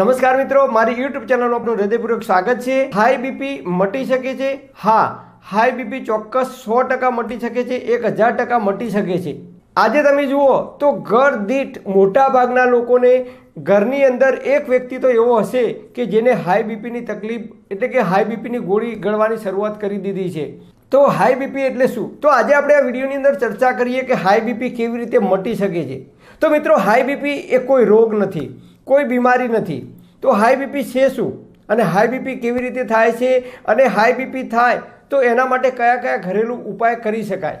નમસ્કાર મિત્રો, મારી યુટ્યુબ ચેનલમાં આપનું હૃદયપૂર્વક સ્વાગત છે. હાઈ બીપી મટી શકે છે? હા હાઈ બીપી ચોક્કસ સો ટકા મટી શકે છે, એક હજાર ટકા મટી શકે છે. આજે તમે જુઓ તો ઘર દીઠ મોટા ભાગના લોકોને ઘરની અંદર એક વ્યક્તિ તો એવો હશે કે જેને હાઈ બીપીની તકલીફ, એટલે કે હાઈ બીપીની ગોળી ગળવાની શરૂઆત કરી દીધી છે. તો હાઈ બીપી એટલે શું? તો આજે આપણે આ વિડીયોની અંદર ચર્ચા કરીએ કે હાઈ બીપી કેવી રીતે મટી શકે છે. તો મિત્રો હાઈ બીપી એ કોઈ રોગ નથી. કોઈ બીમારી નથી. તો હાઈ બીપી છે શું? અને હાઈ બીપી કેવી રીતે થાય છે? અને હાઈ બીપી થાય તો એના માટે કયા કયા ઘરેલું ઉપાય કરી શકાય?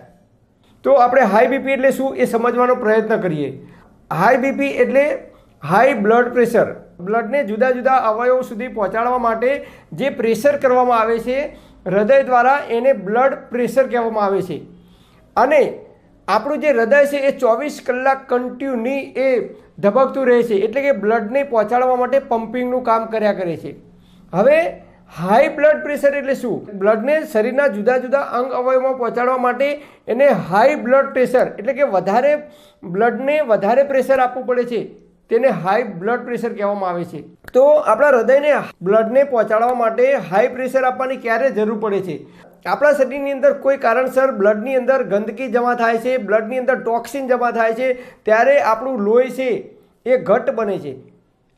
તો આપણે હાઈ બીપી એટલે શું એ સમજવાનો પ્રયત્ન કરીએ. હાઈ બીપી એટલે હાઈ બ્લડ પ્રેશર. બ્લડને જુદા જુદા અવયવો સુધી પહોંચાડવા માટે જે પ્રેશર કરવામાં આવે છે, હૃદય દ્વારા એને બ્લડ પ્રેશર કહેવામાં આવે છે. અને આપણું જે હૃદય છે એ ચોવીસ કલાક કન્ટિન્યુની એ ધબકતું રહે છે. એટલે કે બ્લડને પહોંચાડવા માટે પમ્પિંગનું કામ કર્યા કરે છે. હવે હાઈ બ્લડ પ્રેશર એટલે શું? બ્લડને શરીરના જુદા જુદા અંગ અવયવમાં પહોંચાડવા માટે એને હાઈ બ્લડ પ્રેશર એટલે કે વધારે બ્લડને વધારે પ્રેશર આપવું પડે છે. તેને હાઈ બ્લડ પ્રેશર કહેવામાં આવે છે. તો આપણા હૃદયને બ્લડને પહોંચાડવા માટે હાઈ પ્રેશર આપવાની ક્યારે જરૂર પડે છે? આપણા શરીરની અંદર કોઈ કારણસર બ્લડની અંદર ગંદકી જમા થાય છે બ્લડની અંદર ટોક્સિન જમા થાય છે, ત્યારે આપણું લોહી છે એ ઘટ બને છે.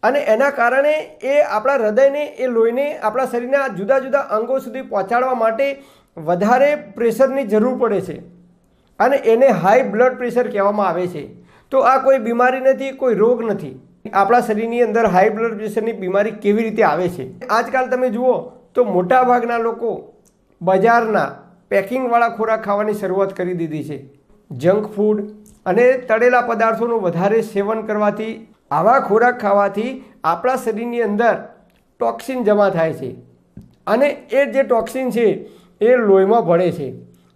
અને એના કારણે એ આપણા હૃદયને, એ લોહીને આપણા શરીરના જુદા જુદા અંગો સુધી પહોંચાડવા માટે વધારે પ્રેશરની જરૂર પડે છે. અને એને હાઈ બ્લડ પ્રેશર કહેવામાં આવે છે. તો આ કોઈ બીમારી નથી, કોઈ રોગ નથી. આપણા શરીરની અંદર હાઈ બ્લડ પ્રેશરની બીમારી કેવી રીતે આવે છે? આજકાલ તમે જુઓ તો મોટાભાગના લોકો બજારના પેકિંગવાળા ખોરાક ખાવાની શરૂઆત કરી દીધી છે. જંક ફૂડ અને તળેલા પદાર્થોનું વધારે સેવન કરવાથી આવા ખોરાક ખાવાથી આપણા શરીરની અંદર ટોક્સિન જમા થાય છે. અને એ જે ટોક્સિન છે એ લોહીમાં ભળે છે.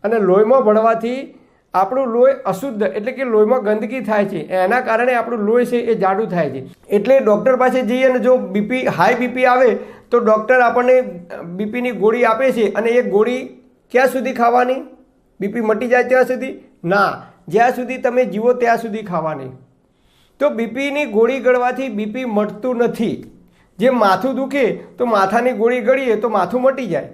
અને લોહીમાં ભળવાથી આપણું લોહી અશુદ્ધ એટલે કે લોહીમાં ગંદકી થાય છે. એના કારણે આપણું લોહી છે એ જાડું થાય છે. એટલે ડૉક્ટર પાસે જઈએ અને જો બીપી હાઈ બીપી આવે, તો ડૉક્ટર આપણને બીપીની ગોળી આપે છે અને એ ગોળી ક્યાં સુધી ખાવાની? બીપી મટી જાય ત્યાં સુધી? ના. જ્યાં સુધી તમે જીવો ત્યાં સુધી ખાવાની. તો બીપીની ગોળી ગળવાથી બીપી મટતું નથી. જે માથું દુખે, તો માથાની ગોળી ગળીએ, તો માથું મટી જાય.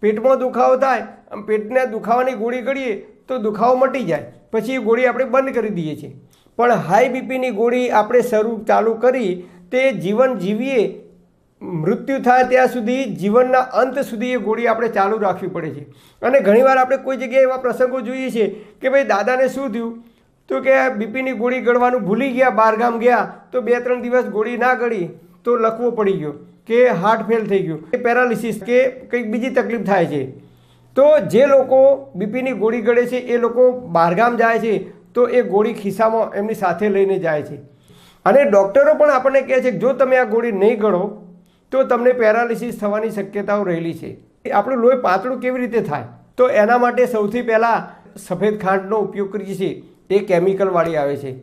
પેટમાં દુખાવો થાય પેટને દુખાવાની ગોળી ગળીએ તો દુખાવો મટી જાય. પછી એ ગોળી આપણે બંધ કરી દઈએ છીએ. પણ હાઈ બીપીની ગોળી આપણે શરૂ ચાલુ કરી તે જીવન જીવીએ, મૃત્યુ થાય ત્યાં સુધી, જીવનના અંત સુધી એ ગોળી આપણે ચાલુ રાખવી પડે છે. અને ઘણીવાર આપણે કોઈ જગ્યાએ એવા પ્રસંગો જોઈએ છીએ કે ભાઈ દાદાને શું થયું? તો કે બીપીની ગોળી ગળવાનું ભૂલી ગયા બહારગામ ગયા, તો બે ત્રણ દિવસ ગોળી ના ગળી, તો લખવો પડી ગયો કે હાર્ટ ફેલ થઈ ગયું, કે પેરાલિસિસ કે કંઈક બીજી તકલીફ થાય છે. તો જે લોકો બીપીની ગોળી ગળે છે, એ લોકો બહારગામ જાય છે, તો એ ગોળી ખિસ્સામાં એમની સાથે લઈને જાય છે. અને ડૉક્ટરો પણ આપણને કહે છે કે જો તમે આ ગોળી નહીં ગળો, તો તમને પેરાલિસિસ થવાની શક્યતાઓ રહેલી છે. આપણું લોહી પાતળું કેવી રીતે થાય? તો એના માટે સૌથી પહેલાં સફેદ ખાંડનો ઉપયોગ કરીએ છીએ. એ કેમિકલવાળી આવે છે.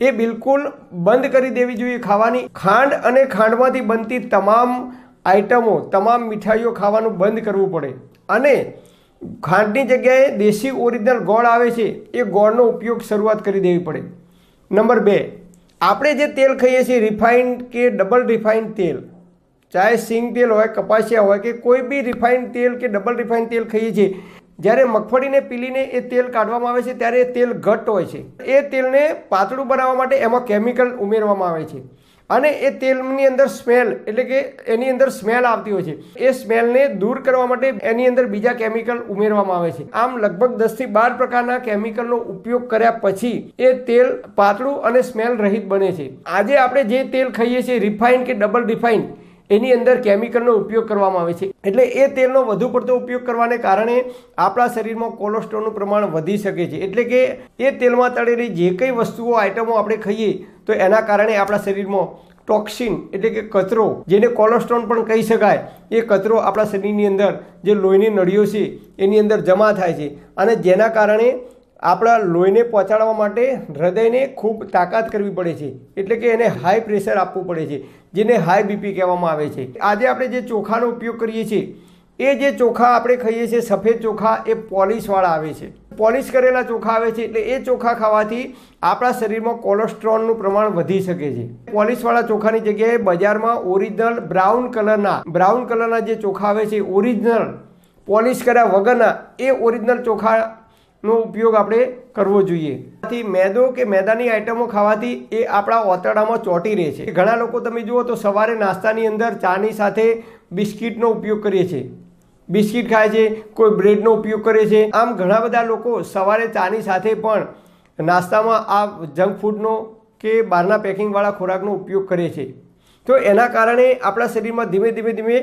એ બિલકુલ બંધ કરી દેવી જોઈએ ખાવાની. ખાંડ અને ખાંડમાંથી બનતી તમામ આઈટમો તમામ મીઠાઈઓ ખાવાનું બંધ કરવું પડે. અને ખાંડની જગ્યાએ દેશી ઓરિજિનલ ગોળ આવે છે, એ ગોળનો ઉપયોગ શરૂઆત કરી દેવી પડે. નંબર બે, આપણે જે તેલ ખાઈએ છીએ, રિફાઇન્ડ કે ડબલ રિફાઇન્ડ તેલ, ચાહે સિંગ તેલ હોય, કપાસિયા હોય કે કોઈ બી રિફાઇન્ડ તેલ કે ડબલ રિફાઇન્ડ તેલ ખાઈએ છીએ, જ્યારે મગફળીને પીલીને એ તેલ કાઢવામાં આવે છે, ત્યારે એ તેલ ઘટ્ટ હોય છે. એ તેલને પાતળું બનાવવા માટે એમાં કેમિકલ ઉમેરવામાં આવે છે. અને એ તેલની અંદર સ્મેલ, એટલે કે એની અંદર સ્મેલ આવતી હોય છે. એ સ્મેલને દૂર કરવા માટે એની અંદર બીજા કેમિકલ ઉમેરવામાં આવે છે. આમ લગભગ દસથી બાર પ્રકારના કેમિકલનો ઉપયોગ કર્યા પછી એ તેલ પાતળું અને સ્મેલ રહિત બને છે. આજે આપણે જે તેલ ખાઈએ છીએ, રિફાઇન કે ડબલ રિફાઇન, એની અંદર કેમિકલનો ઉપયોગ કરવામાં આવે છે. એટલે એ તેલનો વધુ પડતો ઉપયોગ કરવાને કારણે આપણા શરીરમાં કોલેસ્ટ્રોલનું પ્રમાણ વધી શકે છે. એટલે કે એ તેલમાં તળેલી જે કંઈ વસ્તુઓ, આઇટમો આપણે ખાઈએ તો એના કારણે આપણા શરીરમાં ટોક્સિન એટલે કે કચરો, જેને કોલેસ્ટ્રોલ પણ કહી શકાય, એ કચરો આપણા શરીરની અંદર જે લોહીની નળીઓ છે, એની અંદર જમા થાય છે. અને જેના કારણે આપણા લોહીને પહોંચાડવા માટે હૃદયને ખૂબ તાકાત કરવી પડે છે. એટલે કે એને હાઈ પ્રેશર આપવું પડે છે, જેને હાઈ બીપી કહેવામાં આવે છે. આજે આપણે જે ચોખાનો ઉપયોગ કરીએ છીએ એ જે ચોખા આપણે ખાઈએ છીએ, સફેદ ચોખા, એ પોલિશવાળા આવે છે. પોલિશ કરેલા ચોખા આવે છે એટલે એ ચોખા ખાવાથી આપણા શરીરમાં કોલેસ્ટ્રોલનું પ્રમાણ વધી શકે છે. પોલિશવાળા ચોખાની જગ્યાએ બજારમાં ઓરિજિનલ બ્રાઉન કલરના બ્રાઉન કલરના જે ચોખા આવે છે ઓરિજિનલ પોલિશ કર્યા વગરના એ ઓરિજિનલ ચોખાનો ઉપયોગ આપણે કરવો જોઈએ. આથી મેદો કે મેદાની આઈટમો ખાવાથી એ આપણા ઓતરડામાં ચોંટી રહે છે. ઘણા લોકો તમે જુઓ તો સવારે નાસ્તાની અંદર ચાની સાથે બિસ્કિટનો ઉપયોગ કરીએ છીએ. બિસ્કિટ ખાય છે, કોઈ બ્રેડનો ઉપયોગ કરે છે. આમ ઘણા બધા લોકો સવારે ચાની સાથે પણ નાસ્તામાં આ જંક ફૂડનો કે બહારના પેકિંગવાળા ખોરાકનો ઉપયોગ કરે છે. તો એના કારણે આપણા શરીરમાં ધીમે ધીમે ધીમે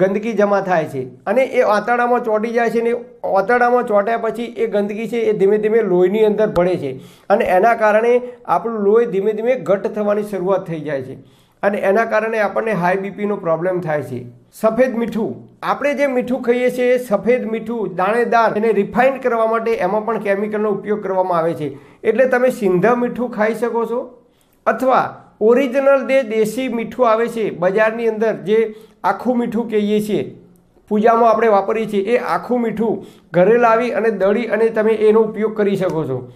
ગંદકી જમા થાય છે અને એ આંતરડામાં ચોંટી જાય છે ને આંતરડામાં ચોંટ્યા પછી એ ગંદકી છે એ ધીમે ધીમે લોહીની અંદર ભળે છે. અને એના કારણે આપણું લોહી ધીમે ધીમે ઘટ થવાની શરૂઆત થઈ જાય છે. અને એના કારણે આપણને હાઈ બીપીનો પ્રોબ્લેમ થાય છે. સફેદ મીઠું. આપણે જે મીઠું ખાઈએ છીએ એ સફેદ મીઠું, દાણેદાર એને રિફાઇન્ડ કરવા માટે એમાં પણ કેમિકલનો ઉપયોગ કરવામાં આવે છે. એટલે તમે સિંધા મીઠું ખાઈ શકો છો. અથવા ઓરિજિનલ જે દેશી મીઠું આવે છે, બજારની અંદર જે આખું મીઠું કહીએ છીએ, પૂજામાં આપણે વાપરીએ છીએ, એ આખું મીઠું ઘરે લાવી અને દળી અને તમે એનો ઉપયોગ કરી શકો છો.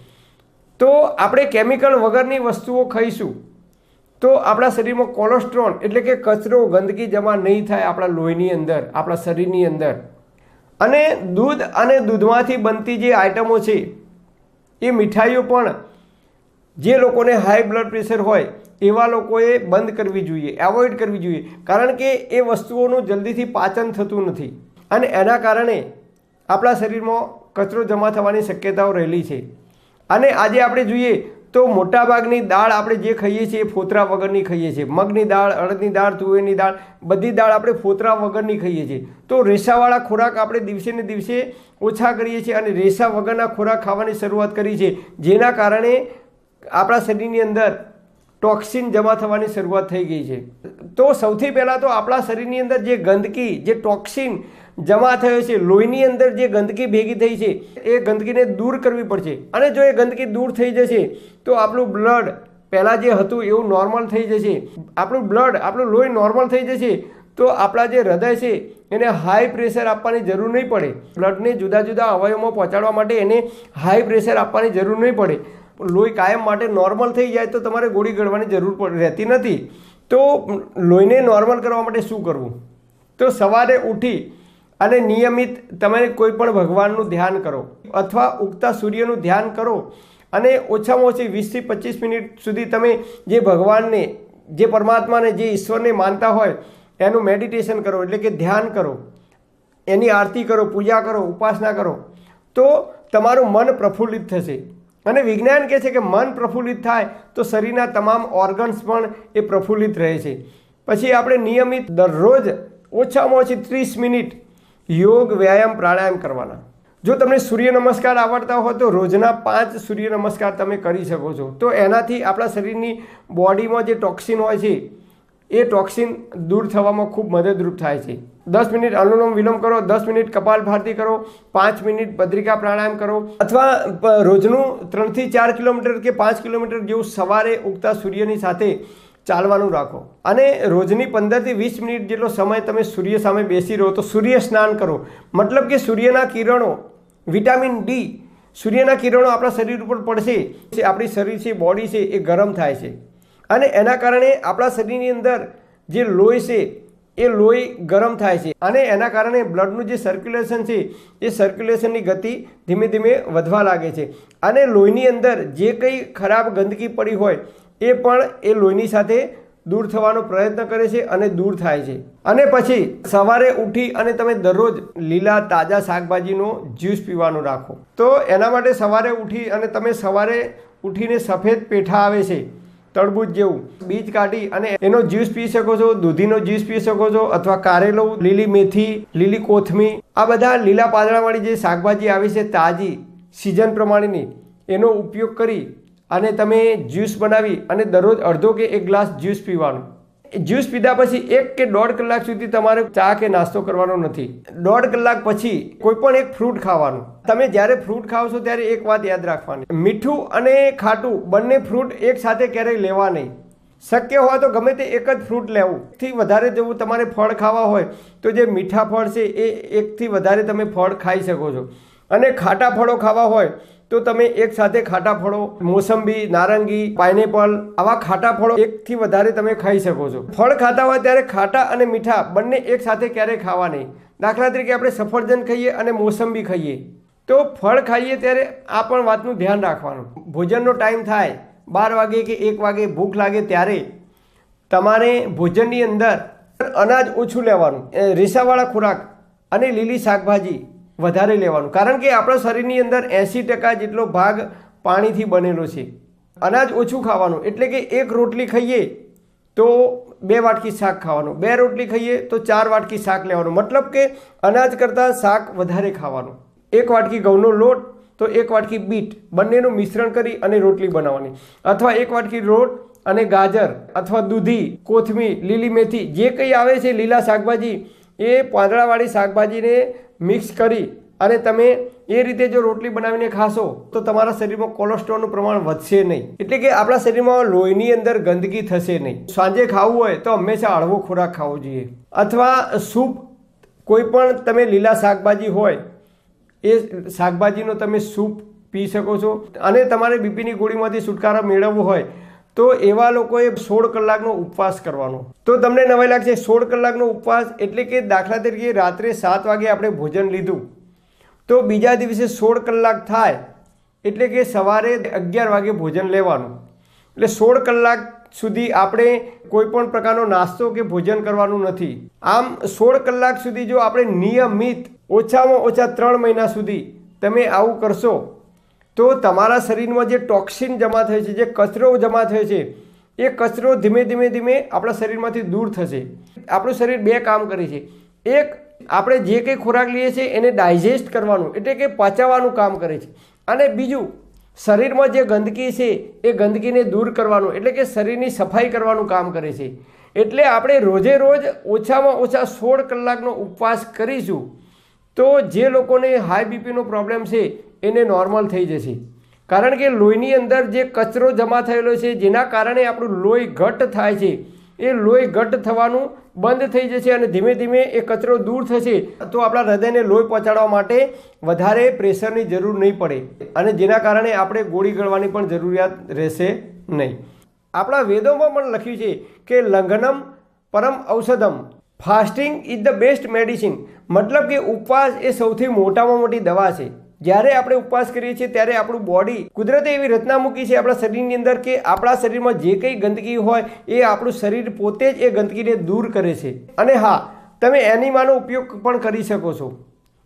તો આપણે કેમિકલ વગરની વસ્તુઓ ખાઈશું. તો આપણા શરીરમાં કોલેસ્ટ્રોલ એટલે કે કચરો ગંદકી જમા નહીં થાય આપણા લોહીની અંદર, આપણા શરીરની અંદર. અને દૂધ અને દૂધમાંથી બનતી જે આઇટમો છે, એ મીઠાઈઓ પણ જે લોકોને હાઈ બ્લડ પ્રેશર હોય, એવા લોકોએ બંધ કરવી જોઈએ એવોઇડ કરવી જોઈએ. કારણ કે એ વસ્તુઓનું જલ્દીથી પાચન થતું નથી. અને એના કારણે આપણા શરીરમાં કચરો જમા થવાની શક્યતાઓ રહેલી છે. અને આજે આપણે જોઈએ તો મોટાભાગની દાળ આપણે જે ખાઈએ છીએ એ ફોતરા વગરની ખાઈએ છીએ. મગની દાળ, અડદની દાળ, તુવેરની દાળ, બધી દાળ આપણે ફોતરા વગરની ખાઈએ છીએ. તો રેસાવાળા ખોરાક આપણે દિવસે ને દિવસે ઓછા કરીએ છીએ અને રેસા વગરના ખોરાક ખાવાની શરૂઆત કરી છે, જેના કારણે આપણા શરીરની અંદર ટોક્સિન જમા થવાની શરૂઆત થઈ ગઈ છે. તો સૌથી પહેલાં તો આપણા શરીરની અંદર જે ગંદકી, જે ટોક્સિન જમા થયો છે. લોહીની અંદર જે ગંદકી ભેગી થઈ છે, એ ગંદકીને દૂર કરવી પડશે. અને જો એ ગંદકી દૂર થઈ જશે, તો આપણું બ્લડ પહેલાં જે હતું, એવું નોર્મલ થઈ જશે. આપણું બ્લડ, આપણું લોહી નોર્મલ થઈ જશે, તો આપણા જે હૃદય છે, એને હાઈ પ્રેશર આપવાની જરૂર નહીં પડે. બ્લડને જુદા જુદા અવયવમાં પહોંચાડવા માટે એને હાઈ પ્રેશર આપવાની જરૂર નહીં પડે. લોહી કાયમ માટે નોર્મલ થઈ જાય તો તમારે ગોળી ગળવાની જરૂર રહેતી નથી. તો લોહીને નોર્મલ કરવા માટે શું કરવું? તો સવારે ઉઠી અને નિયમિત તમે કોઈ પણ ભગવાનનું ધ્યાન કરો અથવા ઉગતા સૂર્યનું ધ્યાન કરો અને ઓછામાં ઓછી વીસથી પચીસ મિનિટ સુધી તમે જે ભગવાનને, જે પરમાત્માને, જે ઈશ્વરને માનતા હોય, એનું મેડિટેશન કરો, એટલે કે ધ્યાન કરો. એની આરતી કરો, પૂજા કરો, ઉપાસના કરો, તો તમારું મન પ્રફુલ્લિત થશે. અને વિજ્ઞાન કહે છે કે મન પ્રફુલ્લિત થાય તો શરીરના તમામ ઓર્ગન્સ પણ એ પ્રફુલ્લિત રહે છે. પછી આપણે નિયમિત દરરોજ ઓછામાં ઓછી ત્રીસ મિનિટ યોગ, વ્યાયામ, પ્રાણાયામ કરવાના. જો તમને સૂર્ય નમસ્કાર આવડતા હોય તો રોજના પાંચ સૂર્ય નમસ્કાર તમે કરી શકો છો. તો એનાથી આપણા શરીરની બોડીમાં જે ટોક્સિન હોય છે, એ ટોક્સિન દૂર થવામાં ખૂબ મદદરૂપ થાય છે. દસ મિનિટ અનુલોમ વિલોમ કરો, દસ મિનિટ કપાલ ભારતી કરો, પાંચ મિનિટ ભદ્રિકા પ્રાણાયામ કરો, અથવા રોજનું ત્રણથી ચાર કિલોમીટર કે પાંચ કિલોમીટર જેવું સવારે ઉગતા સૂર્યની સાથે ચાલવાનું રાખો. અને રોજની પંદરથી વીસ મિનિટ જેટલો સમય તમે સૂર્ય સામે બેસી રહો તો સૂર્ય સ્નાન કરો. મતલબ કે સૂર્યના કિરણો, વિટામિન ડી સૂર્યના કિરણો આપણા શરીર ઉપર પડશે. આપણી શરીર છે, બોડી છે, એ ગરમ થાય છે. અને એના કારણે આપણા શરીરની અંદર જે લોહી છે, એ લોહી ગરમ થાય છે. અને એના કારણે બ્લડનું જે સર્ક્યુલેશન છે, એ સર્ક્યુલેશનની ગતિ ધીમે ધીમે વધવા લાગે છે. અને લોહીની અંદર જે કંઈ ખરાબ ગંદકી પડી હોય એ પણ એ લોહીની સાથે દૂર થવાનો પ્રયત્ન કરે છે અને દૂર થાય છે. અને પછી સવારે ઉઠી અને તમે દરરોજ લીલા તાજા શાકભાજીનો જ્યુસ પીવાનું રાખો. તો એના માટે સવારે ઉઠી અને તમે સવારે ઉઠીને સફેદ પેઠા આવે છે તરબૂચ જેવું, બીજ કાઢી અને એનો જ્યુસ પી શકો છો, દૂધીનો જ્યુસ પી શકો છો અથવા કારેલો, લીલી મેથી, લીલી કોથમી આ બધા લીલા પાંદડાવાળી જે શાકભાજી આવી છે તાજી, સિઝન પ્રમાણેની, એનો ઉપયોગ કરી અને તમે જ્યુસ બનાવી અને દરરોજ અડધો કે એક ગ્લાસ જ્યુસ પીવાનું. જ્યુસ પીધા પછી એક કે દોઢ કલાક સુધી તમારે ચા કે નાસ્તો કરવાનો નથી. દોઢ કલાક પછી કોઈ પણ એક ફ્રૂટ ખાવાનું. તમે જ્યારે ફ્રૂટ ખાવ છો ત્યારે એક વાત યાદ રાખવાની. મીઠું અને ખાટું બંને ફ્રૂટ એક સાથે ક્યારેય લેવા નહીં. શક્ય હોય તો ગમે તે એક જ ફ્રૂટ લેવું. થી વધારે જેવું તમારે ફળ ખાવા હોય તો જે મીઠા ફળ છે એ એકથી વધારે તમે ફળ ખાઈ શકો છો. અને ખાટા ફળો ખાવા હોય તો તમે એક સાથે ખાટા ફળો, મોસંબી, નારંગી, પાઇનેપલ, આવા ખાટા ફળો એકથી વધારે તમે ખાઈ શકો છો. ફળ ખાતા હોય ત્યારે ખાટા અને મીઠા બંને એક સાથે ક્યારેય ખાવા નહીં. દાખલા તરીકે આપણે સફરજન ખાઈએ અને મોસંબી ખાઈએ. તો ફળ ખાઈએ ત્યારે આ પણ વાતનું ધ્યાન રાખવાનું. ભોજનનો ટાઈમ થાય, બાર વાગે કે એક વાગે ભૂખ લાગે ત્યારે તમારે ભોજનની અંદર અનાજ ઓછું લેવાનું. રેસાવાળા ખોરાક અને લીલી શાકભાજી વધારે લેવાનું. કારણ કે આપણા શરીરની અંદર એંસી ટકા જેટલો ભાગ પાણીથી બનેલો છે. અનાજ ઓછું ખાવાનું. એટલે કે એક રોટલી ખાઈએ તો બે વાટકી શાક ખાવાનું. બે રોટલી ખાઈએ તો ચાર વાટકી શાક લેવાનું. મતલબ કે અનાજ કરતાં શાક વધારે ખાવાનું. એક વાટકી ઘઉંનો લોટ, તો એક વાટકી બીટ. બંનેનું મિશ્રણ કરી અને રોટલી બનાવવાની. અથવા એક વાટકી લોટ અને ગાજર અથવા દૂધી, કોથમીર, લીલી મેથી, જે કંઈ આવે છે લીલા શાકભાજી, એ પાંદડાવાળી શાકભાજીને મિક્સ કરી અને તમે એ રીતે જો રોટલી બનાવીને ખાશો, તો તમારા શરીરમાં કોલેસ્ટ્રોલનું પ્રમાણ વધશે નહીં. એટલે કે આપણા શરીરમાં લોહીની અંદર ગંદકી થશે નહીં. સાંજે ખાવું હોય તો હંમેશા હળવો ખોરાક ખાવો જોઈએ. અથવા સૂપ કોઈ પણ તમે લીલા શાકભાજી હોય, એ શાકભાજીનો તમે સૂપ પી શકો છો. અને તમારે બીપીની ગોળીમાંથી છુટકારો મેળવવો હોય તો એવા લોકોએ સોળ કલાકનો ઉપવાસ કરવાનો. તો તમને નવાઈ લાગશે, સોળ કલાકનો ઉપવાસ એટલે કે દાખલા તરીકે રાત્રે સાત વાગે આપણે ભોજન લીધું. તો બીજા દિવસે સોળ કલાક થાય એટલે કે સવારે અગિયાર વાગે ભોજન લેવાનું. એટલે સોળ કલાક સુધી આપણે કોઈ પણ પ્રકારનો નાસ્તો કે ભોજન કરવાનું નથી. આમ સોળ કલાક સુધી જો આપણે નિયમિત ઓછામાં ઓછા ત્રણ મહિના સુધી તમે આવું કરશો તો તમારા શરીરમાં જે ટોક્સિન જમા થયો છે, જે કચરો જમા થયો છે, એ કચરો ધીમે ધીમે ધીમે આપણા શરીરમાંથી દૂર થશે. આપણું શરીર બે કામ કરે છે. એક, આપણે જે કંઈ ખોરાક લઈએ છીએ એને ડાયજેસ્ટ કરવાનું, એટલે કે પચાવવાનું કામ કરે છે. અને બીજું, શરીરમાં જે ગંદકી છે, એ ગંદકીને દૂર કરવાનું, એટલે કે શરીરની સફાઈ કરવાનું કામ કરે છે. એટલે આપણે રોજે રોજ ઓછામાં ઓછા સોળ કલાકનો ઉપવાસ કરીશું, તો જે લોકોને હાઈ બીપીનો પ્રોબ્લેમ છે એને નોર્મલ થઈ જશે. કારણ કે લોહીની અંદર જે કચરો જમા થયેલો છે, જેના કારણે આપણું લોહી ઘટ થાય છે, એ લોહી ઘટ થવાનું બંધ થઈ જશે અને ધીમે ધીમે એ કચરો દૂર થશે. તો આપણા હૃદયને લોહી પહોંચાડવા માટે વધારે પ્રેશરની જરૂર નહીં પડે અને જેના કારણે આપણે ગોળી ગળવાની પણ જરૂરિયાત રહેશે નહીં. આપણા વેદોમાં પણ લખ્યું છે કે લંઘનમ પરમ ઔષધમ. Fasting is the best medicine મતલબ કે ઉપવાસ એ સૌથી મોટામાં મોટી દવા છે. જ્યારે આપણે ઉપવાસ કરીએ છીએ ત્યારે આપણું બોડી કુદરતે એવી રચના મૂકી છે આપણા શરીરની અંદર કે આપણા શરીરમાં જે કંઈ ગંદકી હોય એ આપણું શરીર પોતે જ એ ગંદકીને દૂર કરે છે. અને હા, તમે એનિમાનો ઉપયોગ પણ કરી શકો છો.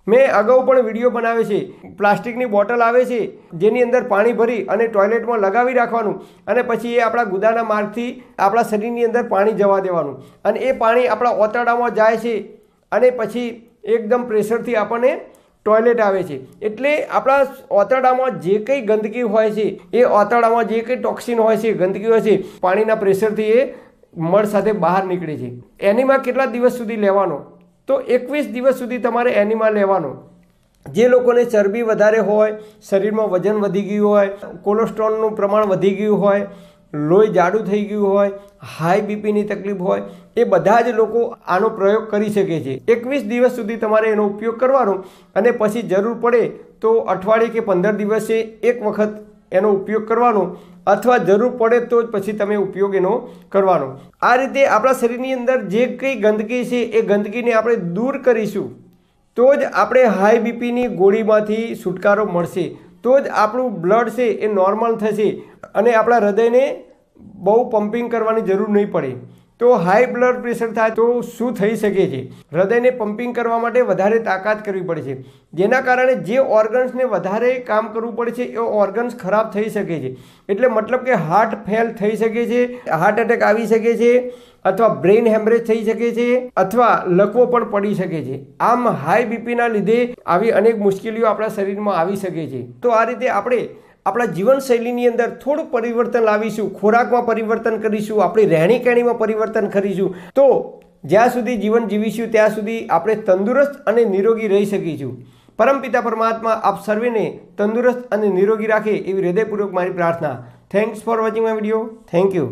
મેં અગાઉ પણ વીડિયો બનાવે છે. પ્લાસ્ટિકની બોટલ આવે છે, જેની અંદર પાણી ભરી અને ટોયલેટમાં લગાવી રાખવાનું અને પછી એ આપણા ગુદાના માર્ગથી આપણા શરીરની અંદર પાણી જવા દેવાનું. અને એ પાણી આપણા ઓતરડામાં જાય છે અને પછી એકદમ પ્રેશરથી આપણને ટોયલેટ આવે છે. એટલે આપણા ઓતરડામાં જે કંઈ ગંદકી હોય છે, એ ઓતરડામાં જે કંઈ ટોક્સિન હોય છે, ગંદકી હોય છે, પાણીના પ્રેશરથી એ મળ સાથે બહાર નીકળે છે. એનીમાં કેટલા દિવસ સુધી લેવાનો? તો એકવીસ દિવસ સુધી તમારે એનીમાં લેવાનો. જે લોકોને ચરબી વધારે હોય, શરીરમાં વજન વધી ગયું હોય, કોલેસ્ટ્રોલનું પ્રમાણ વધી ગયું હોય લોહી જાડું થઈ ગયું હોય હાઈ બીપીની તકલીફ હોય, એ બધા જ લોકો આનો પ્રયોગ કરી શકે છે. એકવીસ દિવસ સુધી તમારે એનો ઉપયોગ કરવાનો અને પછી જરૂર પડે તો અઠવાડિયે કે પંદર દિવસે એક વખત એનો ઉપયોગ કરવાનો અથવા જરૂર પડે તો જ પછી તમે ઉપયોગ એનો કરવાનો. આ રીતે આપણા શરીરની અંદર જે કંઈ ગંદકી છે એ ગંદકીને આપણે દૂર કરીશું તો જ આપણે હાઈ બીપીની ગોળીમાંથી છુટકારો મળશે. તો જ આપણું બ્લડ છે એ નોર્મલ થશે અને આપણા હૃદયને બહુ પમ્પિંગ કરવાની જરૂર નહીં પડે. તો હાઈ બ્લડ પ્રેશર થાય તો શું થઈ શકે છે? હૃદયને પમ્પિંગ કરવા માટે વધારે તાકાત કરવી પડે છે. જેના કારણે જે ઓર્ગન્સને વધારે કામ કરવું પડે છે, એ ઓર્ગન્સ ખરાબ થઈ શકે છે. એટલે મતલબ કે હાર્ટ ફેલ થઈ શકે છે હાર્ટ એટેક આવી શકે છે, અથવા બ્રેઇન હેમરેજ થઈ શકે છે, અથવા લકવો પણ પડી શકે છે. આમ હાઈ બીપીના લીધે આવી અનેક મુશ્કેલીઓ આપણા શરીરમાં આવી શકે છે. તો આ રીતે આપણે આપણા જીવનશૈલીની અંદર થોડું પરિવર્તન લાવીશું, ખોરાકમાં પરિવર્તન કરીશું, આપણી રહેણી કહેણીમાં પરિવર્તન કરીશું. તો જ્યાં સુધી જીવન જીવીશું, ત્યાં સુધી આપણે તંદુરસ્ત અને નિરોગી રહી શકીશું. પરમપિતા પરમાત્મા, આપ સર્વેને તંદુરસ્ત અને નિરોગી રાખે એવી હૃદયપૂર્વક મારી પ્રાર્થના. Thanks for watching my video thank you